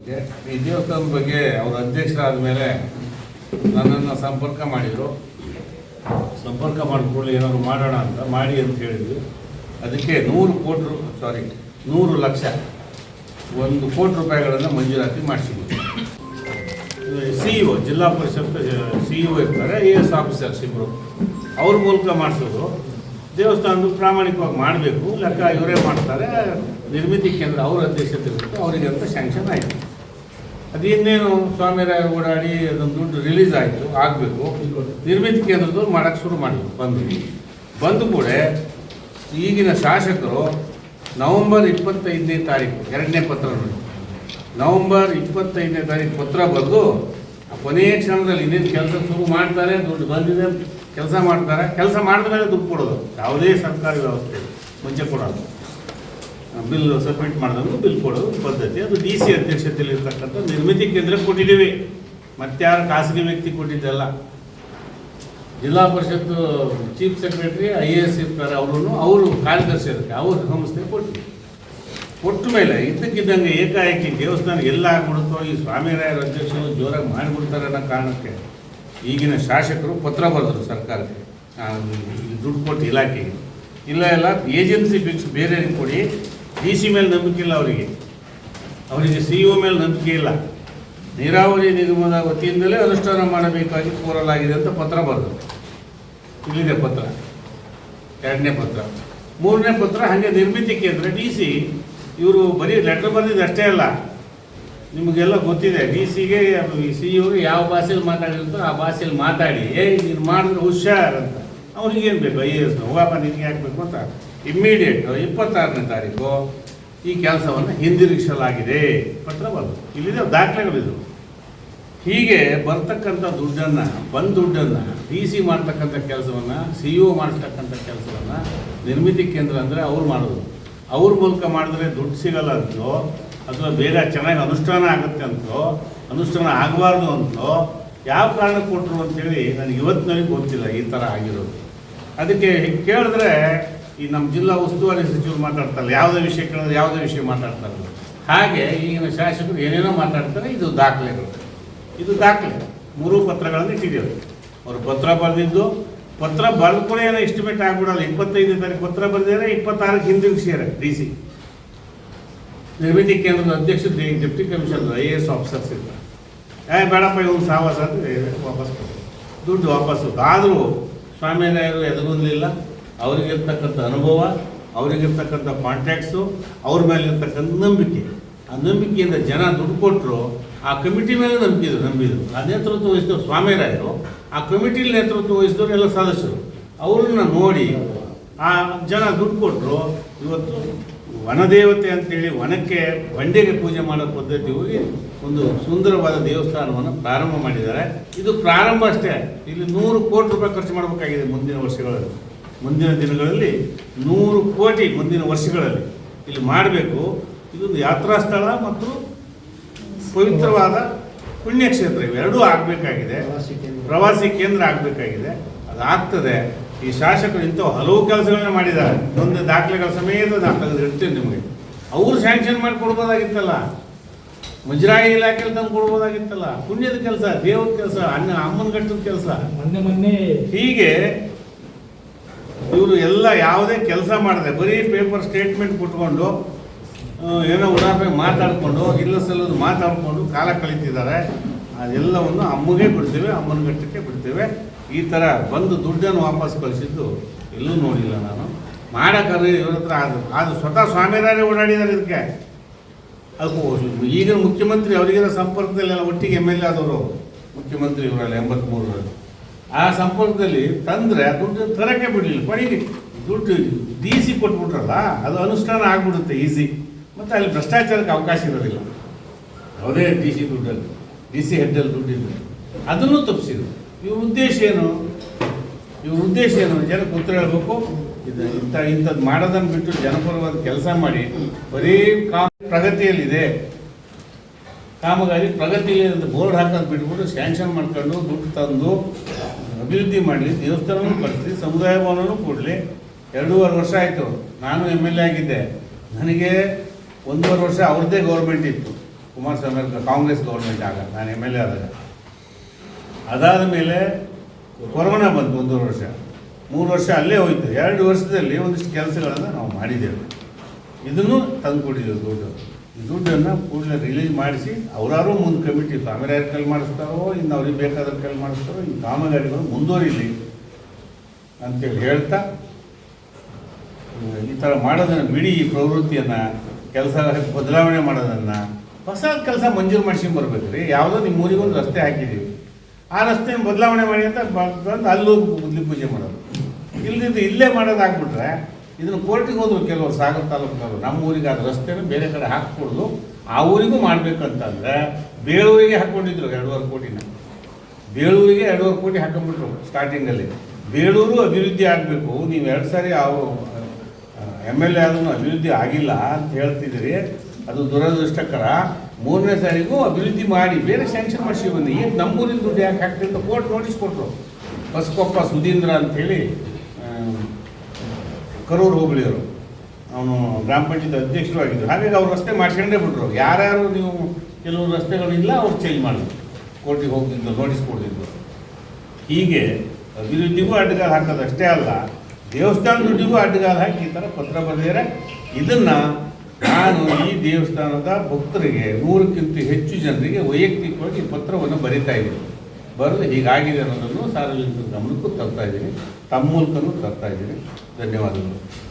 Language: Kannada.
ಈ ದೇವಸ್ಥಾನದ ಬಗ್ಗೆ ಅವರ ಅಧ್ಯಕ್ಷರಾದ ಮೇಲೆ ನನ್ನನ್ನು ಸಂಪರ್ಕ ಮಾಡಿದರು. ಸಂಪರ್ಕ ಮಾಡಿಕೊಳ್ಳಿ ಏನಾದರೂ ಮಾಡೋಣ ಅಂತ ಮಾಡಿ ಅಂತ ಹೇಳಿದ್ವಿ. ಅದಕ್ಕೆ ನೂರು ಕೋಟಿ ಸಾರಿ ನೂರು ಲಕ್ಷ, ಒಂದು ಕೋಟಿ ರೂಪಾಯಿಗಳನ್ನು ಮಂಜೂರಾತಿ ಮಾಡಿಸಿದ್ವಿ. ಸಿ ಇ ಒ, ಜಿಲ್ಲಾ ಪರಿಷತ್, ಸಿ ಇ ಒ ಇರ್ತಾರೆ, ಎ ಎಸ್ ಆಫೀಸರ್ಸ್ ಇಬ್ಬರು ಅವ್ರ ಮೂಲಕ ಮಾಡಿಸೋದು ದೇವಸ್ಥಾನದ ಪ್ರಾಮಾಣಿಕವಾಗಿ ಮಾಡಬೇಕು. ಲೆಕ್ಕ ಇವರೇ ಮಾಡ್ತಾರೆ. ನಿರ್ಮಿತಿ ಕೇಂದ್ರ ಅವ್ರ ಅಧ್ಯಕ್ಷತೆ ಇರುತ್ತೆ ಅವರಿಗೆ ಅಂತ ಸ್ಯಾಂಕ್ಷನ್ ಆಯಿತು. ಅದು ಇನ್ನೇನು ಸ್ವಾಮಿರಾಯರು ಓಡಾಡಿ ಅದೊಂದು ದುಡ್ಡು ರಿಲೀಸ್ ಆಯಿತು. ಆಗಬೇಕು. ನಿರ್ಮಿತಿ ಕೇಂದ್ರದವ್ರು ಮಾಡೋಕ್ಕೆ ಶುರು ಮಾಡಿದ್ರು. ಬಂದ್ವಿ. ಬಂದ ಕೂಡ ಈಗಿನ ಶಾಸಕರು ನವಂಬರ್ ಇಪ್ಪತ್ತೈದನೇ ತಾರೀಕು, ಎರಡನೇ ಪತ್ರ ನೋಡಿ. ನವಂಬರ್ ಇಪ್ಪತ್ತೈದನೇ ತಾರೀಕು ಪತ್ರ ಬರೆದು ಕೊನೆಯ ಕ್ಷಣದಲ್ಲಿ ಇನ್ನೇನು ಕೆಲಸ ಶುರು ಮಾಡ್ತಾರೆ, ದುಡ್ಡು ಬಂದಿದೆ. ಕೆಲಸ ಮಾಡ್ತಾರೆ. ಕೆಲಸ ಮಾಡಿದ ಮೇಲೆ ದುಡ್ಡು ಕೊಡೋದು. ಯಾವುದೇ ಸರ್ಕಾರಿ ವ್ಯವಸ್ಥೆ ಮುಂಚೆ ಕೊಡೋದು. ಬಿಲ್ ಸಬ್ಮಿಟ್ ಮಾಡಿದ್ರು ಬಿಲ್ ಕೊಡೋದು ಪದ್ಧತಿ. ಅದು ಡಿ ಸಿ ಅಧ್ಯಕ್ಷತೆಯಲ್ಲಿ ಇರ್ತಕ್ಕಂಥ ನಿರ್ಮಿತಿ ಕೇಂದ್ರ ಕೊಟ್ಟಿದ್ದೀವಿ. ಮತ್ತಾರು ಖಾಸಗಿ ವ್ಯಕ್ತಿ ಕೊಟ್ಟಿದ್ದಲ್ಲ. ಜಿಲ್ಲಾ ಪರಿಷತ್ತು chief secretary, I A S ಇರ್ತಾರೆ ಅವರು ಅವರು ಕಾರ್ಯದರ್ಶಿ ಇರುತ್ತೆ. ಅವ್ರ ಸಂಸ್ಥೆ ಕೊಟ್ಟು ಕೊಟ್ಟ ಮೇಲೆ ಇದ್ದಕ್ಕಿದ್ದಂಗೆ ಏಕಾಏಕಿ ದೇವಸ್ಥಾನ ಎಲ್ಲ ಆಗ್ಬಿಡುತ್ತೋ ಈ ಸ್ವಾಮಿರಾಯರ ಅಧ್ಯಕ್ಷರು ಜೋರಾಗಿ ಮಾಡಿಬಿಡ್ತಾರೆ ಅನ್ನೋ ಕಾರಣಕ್ಕೆ ಈಗಿನ ಶಾಸಕರು ಪತ್ರ ಬರೆದರು ಸರ್ಕಾರಕ್ಕೆ. ದುಡ್ಡು ಕೊಟ್ಟು ಇಲಾಖೆಗೆ. ಇಲ್ಲ ಇಲ್ಲ, ಏಜೆನ್ಸಿ ಫಿಕ್ಸ್ ಬೇರೆ ಕೊಡಿ. ಡಿ ಸಿ ಮೇಲೆ ನಂಬಿಕೆ ಇಲ್ಲ ಅವರಿಗೆ. ಅವರಿಗೆ ಸಿ ಒ ಮೇಲೆ ನಂಬಿಕೆ ಇಲ್ಲ. ನೀರಾವರಿ ನಿಗಮದ ವತಿಯಿಂದಲೇ ಅನುಷ್ಠಾನ ಮಾಡಬೇಕಾಗಿ ಕೋರಲಾಗಿದೆ ಅಂತ ಪತ್ರ ಬರೆದರು. ಇಲ್ಲಿದೆ ಪತ್ರ. ಎರಡನೇ ಪತ್ರ. ಮೂರನೇ ಪತ್ರ ಹಾಗೆ ನಿರ್ಮಿತಿ ಕೇಂದ್ರ, ಡಿ ಸಿ. ಇವರು ಬರೀ ಲೆಟ್ರ್ ಬರೆದಿದ್ದು ಅಷ್ಟೇ ಅಲ್ಲ. ನಿಮಗೆಲ್ಲ ಗೊತ್ತಿದೆ ಡಿ ಸಿಗೆ ಸಿ ಇವರು ಯಾವ ಭಾಷೆಯಲ್ಲಿ ಮಾತಾಡಿರುತ್ತೋ ಆ ಭಾಷೆಯಲ್ಲಿ ಮಾತಾಡಿ. ಏ ನೀನು ಮಾಡಿದ್ರೆ ಹುಷಾರ್ ಅಂತ. ಅವ್ರಿಗೇನು ಬೇಕು? ಐ ಎ ಎಸ್ ಹೋಗಪ್ಪ ನಿನಗೆ ಹಾಕಬೇಕು ಅಂತ? ಇಮ್ಮಿಡಿಯೇಟ್ ಇಪ್ಪತ್ತಾರನೇ ತಾರೀಕು ಈ ಕೆಲಸವನ್ನು ಹಿಂದಿರುಗಿಸಲಾಗಿದೆ. ಪತ್ರ ಬಂದು ಇಲ್ಲಿದೆ ದಾಖಲೆಗಳಿದು. ಹೀಗೆ ಬರ್ತಕ್ಕಂಥ ದುಡ್ಡನ್ನು, ಬಂದ ದುಡ್ಡನ್ನು ಡಿ ಸಿ ಮಾಡ್ತಕ್ಕಂಥ ಕೆಲಸವನ್ನು ಸಿ ಇ ಒ ಮಾಡಿಸ್ತಕ್ಕಂಥ ಕೆಲಸವನ್ನು ನಿರ್ಮಿತಿ ಕೇಂದ್ರ ಅಂದರೆ ಅವ್ರು ಮಾಡೋದು. ಅವ್ರ ಮೂಲಕ ಮಾಡಿದ್ರೆ ದುಡ್ಡು ಸಿಗಲ್ಲ ಅಂತಲೋ ಅಥವಾ ಬೇರೆ ಚೆನ್ನಾಗಿ ಅನುಷ್ಠಾನ ಆಗುತ್ತೆ ಅಂತೋ, ಅನುಷ್ಠಾನ ಆಗಬಾರ್ದು ಅಂತೋ, ಯಾವ ಕಾರಣ ಕೊಟ್ಟರು ಅಂತೇಳಿ ನನಗೆ ಇವತ್ತಿನವರೆಗೆ ಗೊತ್ತಿಲ್ಲ ಈ ಥರ ಆಗಿರೋದು. ಅದಕ್ಕೆ ಕೇಳಿದ್ರೆ ಈ ನಮ್ಮ ಜಿಲ್ಲಾ ಉಸ್ತುವಾರಿ ಸಚಿವರು ಮಾತಾಡ್ತಾರಲ್ಲ, ಯಾವುದೇ ವಿಷಯ ಕೇಳಿದ್ರೆ ಯಾವುದೇ ವಿಷಯ ಮಾತಾಡ್ತಾರಲ್ಲ. ಹಾಗೆ ಈಗಿನ ಶಾಸಕರು ಏನೇನೋ ಮಾತಾಡ್ತಾರೆ, ಇದು ದಾಖಲೆಗಳು ಇದು ದಾಖಲೆ. ಮೂರು ಪತ್ರಗಳನ್ನು ಇಟ್ಟಿದ್ದೇವೆ. ಅವರು ಪತ್ರ ಬರೆದಿದ್ದು, ಪತ್ರ ಬರೆದು ಕೂಡ ಏನೋ ಎಸ್ಟಿಮೇಟ್ ಆಗ್ಬಿಡಲ್ಲ. ಇಪ್ಪತ್ತೈದನೇ ತಾರೀಕು ಪತ್ರ ಬರೆದಿದ್ದಾರೆ, ಇಪ್ಪತ್ತಾರಕ್ಕೆ ಹಿಂದಿರುಗಿಸಿದ್ದಾರೆ ಡಿ ಸಿ ನಿರ್ಮಿತಿ ಕೇಂದ್ರದ ಅಧ್ಯಕ್ಷ deputy commissioner, I A S officers ಇದ್ದ ಏ, ಬೇಡಪ್ಪ, ಇವ್ರು ಸಾವಾಸ ಅಂತ ವಾಪಸ್. ದುಡ್ಡು ವಾಪಸ್ ಆದರೂ ಸ್ವಾಮಿನಾಯರು ಎದುರುಲಿಲ್ಲ ಅವರಿಗಿರ್ತಕ್ಕಂಥ ಅನುಭವ, ಅವರಿಗಿರ್ತಕ್ಕಂಥ ಕಾಂಟ್ಯಾಕ್ಟ್ಸು, ಅವ್ರ ಮೇಲಿರ್ತಕ್ಕಂಥ ನಂಬಿಕೆ. ಆ ನಂಬಿಕೆಯಿಂದ ಜನ ದುಡ್ಡು ಕೊಟ್ಟರು ಆ ಕಮಿಟಿ ಮೇಲೆ ನಂಬಿದ್ರು ನಂಬಿದ್ರು. ಆ ನೇತೃತ್ವ ವಹಿಸಿದವರು ಸ್ವಾಮಿರಾಯರು ಆ ಕಮಿಟಿಲಿ ನೇತೃತ್ವ ವಹಿಸಿದವರು ಎಲ್ಲ ಸದಸ್ಯರು. ಅವ್ರನ್ನ ನೋಡಿ ಆ ಜನ ದುಡ್ಡು ಕೊಟ್ಟರು ಇವತ್ತು ವನದೇವತೆ ಅಂತೇಳಿ ವನಕ್ಕೆ ಬಂಡೆಗೆ ಪೂಜೆ ಮಾಡೋ ಪದ್ಧತಿ ಹೋಗಿ ಒಂದು ಸುಂದರವಾದ ದೇವಸ್ಥಾನವನ್ನು ಪ್ರಾರಂಭ ಮಾಡಿದ್ದಾರೆ. ಇದು ಪ್ರಾರಂಭ ಅಷ್ಟೇ. ಇಲ್ಲಿ ನೂರು ಕೋಟಿ ರೂಪಾಯಿ ಖರ್ಚು ಮಾಡಬೇಕಾಗಿದೆ ಮುಂದಿನ ವರ್ಷಗಳಲ್ಲಿ. ಮುಂದಿನ ದಿನಗಳಲ್ಲಿ ನೂರು ಕೋಟಿ ಮುಂದಿನ ವರ್ಷಗಳಲ್ಲಿ ಇಲ್ಲಿ ಮಾಡಬೇಕು. ಇದೊಂದು ಯಾತ್ರಾ ಸ್ಥಳ ಮತ್ತು ಪವಿತ್ರವಾದ ಪುಣ್ಯಕ್ಷೇತ್ರ. ಇವೆರಡೂ ಆಗಬೇಕಾಗಿದೆ. ಪ್ರವಾಸಿ ಕೇಂದ್ರ. ಆಗಬೇಕಾಗಿದೆ. ಅದು ಆಗ್ತದೆ ಈ ಶಾಸಕರು ಇಂಥವು ಹಲವು ಕೆಲಸಗಳನ್ನ ಮಾಡಿದ್ದಾರೆ. ಒಂದು ದಾಖಲೆಗಳ ಸಮೇತ ದಾಖಲೆ ತೆಗೆದು ಇಡ್ತೀನಿ ನಿಮಗೆ. ಅವರು ಸ್ಯಾಂಕ್ಷನ್ ಮಾಡಿ ಕೊಡ್ಬೋದಾಗಿತ್ತಲ್ಲ. ಮುಜರಾಯಿ ಇಲಾಖೆಯಲ್ಲಿ ತಂದು ಕೊಡ್ಬೋದಾಗಿತ್ತಲ್ಲ. ಪುಣ್ಯದ ಕೆಲಸ ದೇವ್ರ ಕೆಲಸ ಅನ್ನ ಅಮ್ಮನ ಗಟ್ಟದ ಕೆಲಸ. ಮೊನ್ನೆ ಮೊನ್ನೆ ಹೀಗೆ ಇವರು ಎಲ್ಲ ಯಾವುದೇ ಕೆಲಸ ಮಾಡಿದೆ ಬರೀ ಪೇಪರ್ ಸ್ಟೇಟ್ಮೆಂಟ್ ಕೊಟ್ಕೊಂಡು ಏನೋ ಉದಾಹರಣೆ ಮಾತಾಡಿಕೊಂಡು ಇಲ್ಲ ಸಲ್ಲದು ಮಾತಾಡಿಕೊಂಡು ಕಾಲ ಕಳೀತಿದ್ದಾರೆ. ಅದೆಲ್ಲವನ್ನು ಅಮ್ಮಗೆ ಬಿಡ್ತೇವೆ, ಅಮ್ಮನ ಘಟ್ಟಕ್ಕೆ ಬಿಡ್ತೇವೆ. ಈ ಥರ ಬಂದು ದುಡ್ಡನ್ನು ವಾಪಸ್ ಕಳಿಸಿದ್ದು ಎಲ್ಲೂ ನೋಡಿಲ್ಲ ನಾನು. ಮಾಡೋಕ್ಕಾದ್ರೆ ಇವ್ರ ಹತ್ರ ಅದು ಅದು ಸ್ವತಃ ಸ್ವಾಮಿರಾರೇ ಓಡಾಡಿದ್ದಾರೆ ಇದಕ್ಕೆ. ಅದು ಈಗಿನ ಮುಖ್ಯಮಂತ್ರಿ ಅವರಿಗಿರೋ ಸಂಪರ್ಕದಲ್ಲೆಲ್ಲ ಒಟ್ಟಿಗೆ ಎಂ ಎಲ್ ಆದವರು ಮುಖ್ಯಮಂತ್ರಿ ಇವರಲ್ಲ ಎಂಬತ್ಮೂರರಲ್ಲಿ. ಆ ಸಂಪರ್ಕದಲ್ಲಿ ತಂದರೆ ದುಡ್ಡು ತರಕ್ಕೆ ಬಿಡಲಿಲ್ಲ. ಪಡೀಲಿ ದುಡ್ಡು ಡಿ ಸಿ ಕೊಟ್ಬಿಟ್ರಲ್ಲ, ಅದು ಅನುಷ್ಠಾನ ಆಗಿಬಿಡುತ್ತೆ, ಈಸಿ. ಮತ್ತು ಅಲ್ಲಿ ಭ್ರಷ್ಟಾಚಾರಕ್ಕೆ ಅವಕಾಶ ಇರೋದಿಲ್ಲ. ಯಾವುದೇ ಡಿ ಸಿ ದುಡ್ಡಲ್ಲಿ. ಡಿ ಸಿ ಹೆಡ್ಡಲ್ಲಿ ದುಡ್ಡಿದ್ದರು ಅದನ್ನು ತಪ್ಪಿಸಿದ್ರು. ಇವ್ರ ಉದ್ದೇಶ ಏನು? ಇವ್ರ ಉದ್ದೇಶ ಏನು? ಜನಕ್ಕೆ ಉತ್ತರ ಹೇಳಬೇಕು? ಇದು ಇಂಥ, ಇಂಥದ್ದು ಮಾಡೋದನ್ನು ಬಿಟ್ಟು ಜನಪರವಾದ ಕೆಲಸ ಮಾಡಿ, ಬರೀ ಕಾಮ ಪ್ರಗತಿಯಲ್ಲಿದೆ. ಕಾಮಗಾರಿ ಪ್ರಗತಿಯಲ್ಲಿ ಅಂತ ಬೋರ್ಡ್ ಹಾಕೋದು ಬಿಟ್ಬಿಟ್ಟು ಸ್ಯಾಂಕ್ಷನ್ ಮಾಡ್ಕೊಂಡು ದುಡ್ಡು ತಂದು ಅಭಿವೃದ್ಧಿ ಮಾಡಲಿ ದೇವಸ್ಥಾನವೂ ಕಟ್ಟಿಸಿ ಸಮುದಾಯ ಭವನನೂ ಕೊಡಲಿ. ಎರಡೂವರೆ ವರ್ಷ ಆಯಿತು. ನಾನು ಎಂ ಎಲ್ ಎ ಆಗಿದ್ದೆ. ನನಗೆ ಒಂದೂವರೆ ವರ್ಷ ಅವ್ರದ್ದೇ ಗೌರ್ಮೆಂಟ್ ಇತ್ತು. ಕುಮಾರಸ್ವಾಮಿ ಅವ್ರ ಕಾಂಗ್ರೆಸ್ ಗೌರ್ಮೆಂಟ್ ಆಗ, ನಾನು ಎಂ ಎಲ್ ಎ ಆದಾಗ ಅದಾದ ಮೇಲೆ ಕೊರೋನಾ ಬಂತು ಒಂದೂವರೆ ವರ್ಷ. ಮೂರು ವರ್ಷ ಅಲ್ಲೇ ಹೋಯ್ತು. ಎರಡು ವರ್ಷದಲ್ಲಿ ಒಂದಿಷ್ಟು ಕೆಲಸಗಳನ್ನು ನಾವು ಮಾಡಿದ್ದೇವೆ. ಇದನ್ನು ತಂದು ಕೊಟ್ಟಿದ್ದೇವೆ ದುಡ್ಡು. ಈ ದುಡ್ಡನ್ನು ಕೂಡಲೇ ರಿಲೀಸ್ ಮಾಡಿಸಿ, ಅವರಾರು ಮುಂದೆ ಕಮಿಟಿ ಸ್ವಾಮಿರಾಯರ ಕೈಲಿ ಮಾಡಿಸ್ತಾರೋ, ಇನ್ನು ಅವ್ರಿಗೆ ಬೇಕಾದ್ರೆ ಕೈಲಿ ಮಾಡಿಸ್ತಾರೋ, ಈ ಕಾಮಗಾರಿಗಳು ಮುಂದುವರಿಲಿ ಅಂತೇಳಿ ಹೇಳ್ತಾ, ಈ ಥರ ಮಾಡೋದನ್ನು ಬಿಡಿ ಈ ಪ್ರವೃತ್ತಿಯನ್ನು, ಕೆಲಸ ಬದಲಾವಣೆ ಮಾಡೋದನ್ನು. ಹೊಸ ಕೆಲಸ ಮಂಜೂರು ಮಾಡ್ಸ್ಕೊಂಡ್ ಬರ್ಬೇಕು ರೀ. ಯಾವುದೋ ನಿಮ್ಮ ಊರಿಗೆ ಒಂದು ರಸ್ತೆ ಹಾಕಿದ್ದೀವಿ ಆ ರಸ್ತೆ ಬದಲಾವಣೆ ಮಾಡಿ ಅಂತ ಬಂದು ಅಲ್ಲೂ ಬುದ್ಧಿ ಪೂಜೆ ಮಾಡೋದು. ಇಲ್ಲದಿದ್ದು ಇಲ್ಲೇ ಮಾಡೋದಾಗ್ಬಿಟ್ರೆ ಇದನ್ನು ಕೋರ್ಟಿಗೆ ಹೋದ್ರು ಕೆಲವರು, ಸಾಗರ ತಾಲೂಕಿನವರು ನಮ್ಮ ಊರಿಗೆ ಅದು ರಸ್ತೆನ ಬೇರೆ ಕಡೆ ಹಾಕ್ಕೊಡ್ದು ಆ ಊರಿಗೂ ಮಾಡಬೇಕಂತಂದ್ರೆ ಬೇಳೂರಿಗೆ ಹಾಕ್ಕೊಂಡಿದ್ರು ಎರಡೂವರೆ ಕೋಟಿನ. ಬೇಳೂರಿಗೆ ಎರಡೂವರೆ ಕೋಟಿ ಹಾಕೊಂಡ್ಬಿಟ್ರು ಸ್ಟಾರ್ಟಿಂಗಲ್ಲಿ. ಬೇಳೂರು ಅಭಿವೃದ್ಧಿ ಆಗಬೇಕು. ನೀವು ಎರಡು ಸಾರಿ ಅವರು ಎಂ ಎಲ್ ಎ ಆದ್ರೂ ಅಭಿವೃದ್ಧಿ ಆಗಿಲ್ಲ ಅಂತ ಹೇಳ್ತಿದ್ದೀರಿ. ಅದು ದುರದೃಷ್ಟಕರ. ಮೂರನೇ ಸಾರಿಗೂ ಅಭಿವೃದ್ಧಿ ಮಾಡಿ, ಬೇರೆ ಸ್ಯಾಂಕ್ಷನ್ ಮಾಡಿಸಿ ಬಂದು ಏನು ನಮ್ಮೂರಿನ ದುಡ್ಡು ಯಾಕೆ ಹಾಕ್ತೀವಿ ಅಂತ ಕೋರ್ಟ್ ನೋಟಿಸ್ ಕೊಟ್ಟರು ಬಸ್ಕೊಪ್ಪ ಸುಧೀಂದ್ರ ಅಂಥೇಳಿ ಕರೂರು ಹೋಬಳಿಯವರು. ಅವನು ಗ್ರಾಮ ಪಂಚಾಯತ್ ಅಧ್ಯಕ್ಷರು ಆಗಿದ್ದರು ಹಾಗಾಗಿ ಅವ್ರು ರಸ್ತೆ ಮಾಡ್ಸ್ಕೊಂಡೇ ಬಿಟ್ರು. ಯಾರ್ಯಾರು ನೀವು ಕೆಲವು ರಸ್ತೆಗಳಿಲ್ಲ, ಅವ್ರು ಚೇಂಜ್ ಮಾಡಿದ್ರು. ಕೋರ್ಟಿಗೆ ಹೋಗ್ತಿದ್ದು ನೋಟಿಸ್ ಕೊಡ್ತಿದ್ದು ಹೀಗೆ ಅಭಿವೃದ್ಧಿಗೂ ಅಡ್ಡಗಾಲ ಹಾಕೋದು ಅಷ್ಟೇ ಅಲ್ಲ, ದೇವಸ್ಥಾನ ದುಡ್ಡಿಗೂ ಅಡ್ಡಗಾಲ ಹಾಕಿ ಈ ಥರ ಪತ್ರ ಬರೆದಿದ್ದಾರೆ. ಇದನ್ನು ನಾನು ಈ ದೇವಸ್ಥಾನದ ಭಕ್ತರಿಗೆ ನೂರಕ್ಕಿಂತ ಹೆಚ್ಚು ಜನರಿಗೆ ವೈಯಕ್ತಿಕವಾಗಿ ಪತ್ರವನ್ನು ಬರಿತಾ ಇದ್ದೀನಿ. ಬರೆದು ಹೀಗಾಗಿದೆ ಅನ್ನೋದನ್ನು ಸಾರ್ವಜನಿಕರ ಗಮನಕ್ಕೂ ತರ್ತಾ ಇದ್ದೀನಿ. ತಮ್ಮ ಮೂಲಕನೂ ತರ್ತಾ ಇದ್ದೀನಿ. ಧನ್ಯವಾದಗಳು.